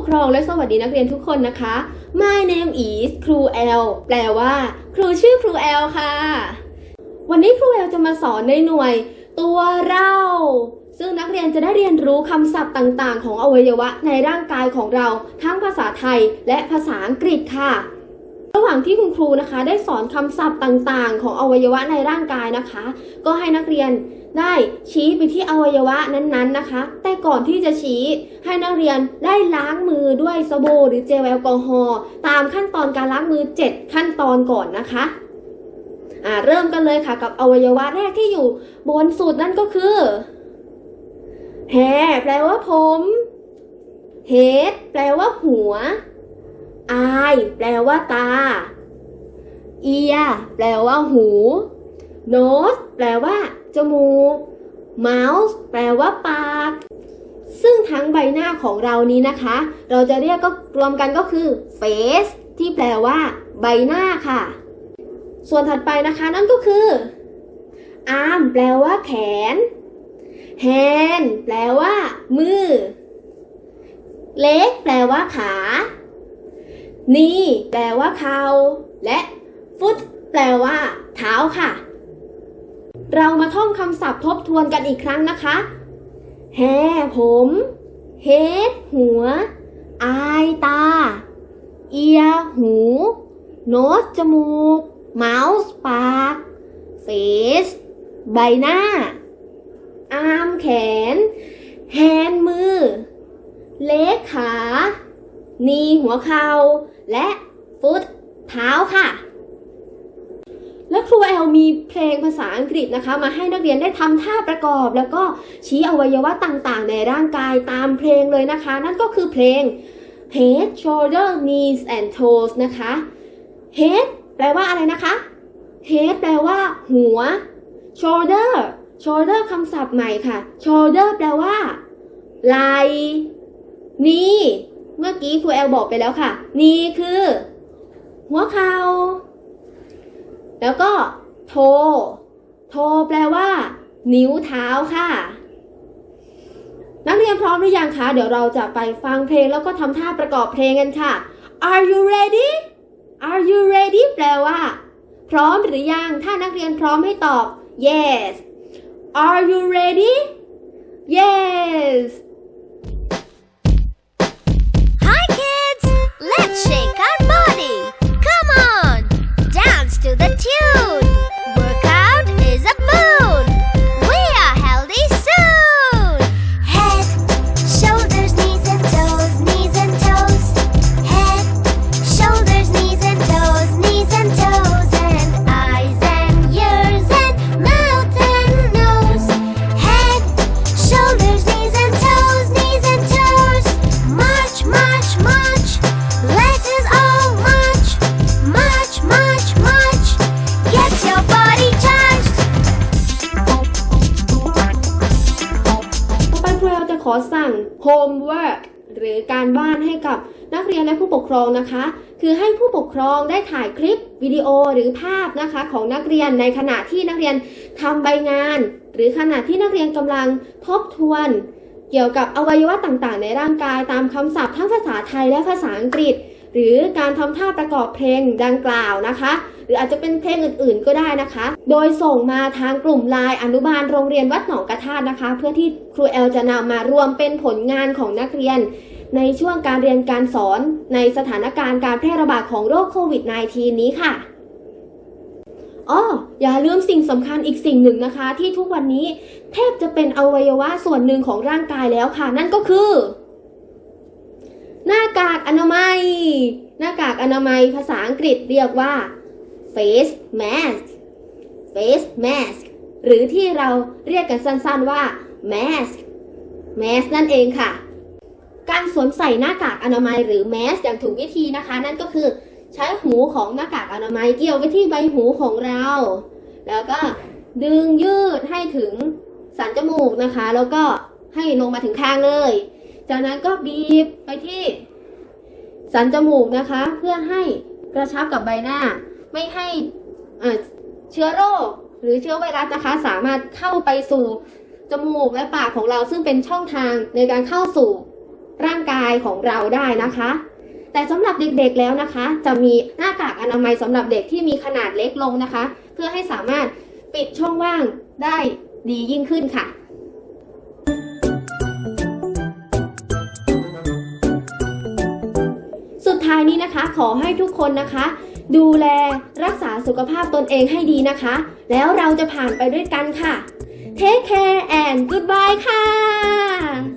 กครองและสวัสดีนักเรียนทุกคนนะคะ My name is ครูแอลแปลว่า ครูชื่อครูแอลค่ะ วันนี้ครูแอลจะมาสอนในหน่วย ตัวเรา ซึ่งนักเรียนจะได้เรียนรู้คำศัพท์ต่างๆ ของอวัยวะในร่างกายของเรา ทั้งภาษาไทยและภาษาอังกฤษค่ะ ระหว่างที่คุณครูนะคะ ได้สอนคำศัพท์ต่างๆ ของอวัยวะในร่างกายนะคะ ก็ให้นักเรียนได้ชี้ไปที่อวัยวะนั้นๆนะคะ แต่ก่อนที่จะชี้ให้นักเรียนได้ล้างมือด้วยสบู่หรือเจลแอลกอฮอล์ตามขั้นตอนการล้างมือ 7 ขั้นตอนก่อนนะคะอ่าเริ่มกันเลยค่ะกับอวัยวะแรกที่อยู่บนสุดนั่นก็คือแฮแปลว่าผมเฮดแปลว่าหัว อาย แปลว่าตา เอีย แปลว่าหูโนสแปลว่า จมูกเมาส์แปลว่าปาก ซึ่งทั้งใบหน้าของเรานี้นะคะ เราจะเรียกก็รวมกันก็คือ face ที่แปลว่า ใบหน้าค่ะ ส่วนถัดไปนะคะนั่นก็คือ arm แปลว่าแขน hand แปลว่า มือ leg แปลว่าขา นี่แปลว่าเขาและฟุตแปลว่า เท้าค่ะ เรามาท่องคำศัพท์ทบทวนกันอีกครั้งนะคะแฮผมเฮดหัว อายตา เอียหู โนสจมูก เมาส์ปากเฟสใบหน้า อาร์มแขน แฮนมือ เล็กขา นีหัวเข่าและฟุตเท้าค่ะ และครูแอลมีเพลงภาษาอังกฤษนะคะ มาให้นักเรียนได้ทำท่าประกอบ แล้วก็ชี้อวัยวะต่างๆ ในร่างกายตามเพลงเลยนะคะ นั่นก็คือเพลง head shoulder knees and toes นะคะ head แปลว่าอะไรนะคะ head แปลว่า หัว shoulder shoulder คำศัพท์ใหม่ค่ะ shoulder แปลว่าไหล่นี่เมื่อกี้ครูแอลบอกไปแล้วค่ะ นี่คือ หัวเขา่าแล้วก็โท โทแปลว่า นิ้วเท้าค่ะ นักเรียนพร้อมหรือยังคะ เดี๋ยวเราจะไปฟังเพลงแล้วก็ทำท่าประกอบเพลงกันค่ะ Are you ready Are you ready แปลว่า พร้อมหรือยัง ถ้านักเรียนพร้อมให้ตอบ yes Are you ready yes ขอสั่ง homework หรือการบ้านให้กับนักเรียนและผู้ปกครองนะคะ คือให้ผู้ปกครองได้ถ่ายคลิปวิดีโอหรือภาพนะคะของนักเรียนในขณะที่นักเรียนทำใบงาน หรือขณะที่นักเรียนกำลังทบทวน เกี่ยวกับอวัยวะต่างๆ ในร่างกายตามคำศัพท์ทั้งภาษาไทยและภาษาอังกฤษ หรือการทำท่าประกอบเพลงดังกล่าวนะคะ หรืออาจจะเป็นเพลงอื่นๆก็ได้นะคะ โดยส่งมาทางกลุ่มไลน์อนุบาลโรงเรียนวัดหนองกระทาดนะคะ เพื่อที่ครูแอลจะนำมารวมเป็นผลงานของนักเรียน ในช่วงการเรียนการสอนในสถานการณ์การแพร่ระบาดของโรคโควิด -19 นี้ค่ะอ้ออย่าลืมสิ่งสำคัญอีกสิ่งหนึ่งนะคะ ที่ทุกวันนี้แทบจะเป็นอวัยวะส่วนหนึ่งของร่างกายแล้วค่ะ นั่นก็คือ หน้ากากอนามัย หน้ากากอนามัยภาษาอังกฤษเรียกว่า face mask face mask หรือที่เราเรียกกันสั้นๆว่า mask mask นั่นเองค่ะ การสวมใส่หน้ากากอนามัยหรือ mask อย่างถูกวิธีนะคะ นั่นก็คือใช้หูของหน้ากากอนามัยเกี่ยวไปที่ใบหูของเรา แล้วก็ดึงยืดให้ถึงสันจมูกนะคะ แล้วก็ให้ลงมาถึงคางเลย จากนั้นก็บีบไปที่สันจมูกนะคะ เพื่อให้กระชับกับใบหน้า ไม่ให้เชื้อโรคหรือเชื้อไวรัสนะคะ สามารถเข้าไปสู่จมูกและปากของเราซึ่งเป็นช่องทางในการเข้าสู่ร่างกายของเราได้นะคะ แต่สำหรับเด็กๆแล้วนะคะ จะมีหน้ากากอนามัยสำหรับเด็กที่มีขนาดเล็กลงนะคะ เพื่อให้สามารถปิดช่องว่างได้ดียิ่งขึ้นค่ะสุดท้ายนี้นะคะ ขอให้ทุกคนนะคะ ดูแลรักษาสุขภาพตนเองให้ดีนะคะ แล้วเราจะผ่านไปด้วยกันค่ะ Take care and goodbye ค่ะ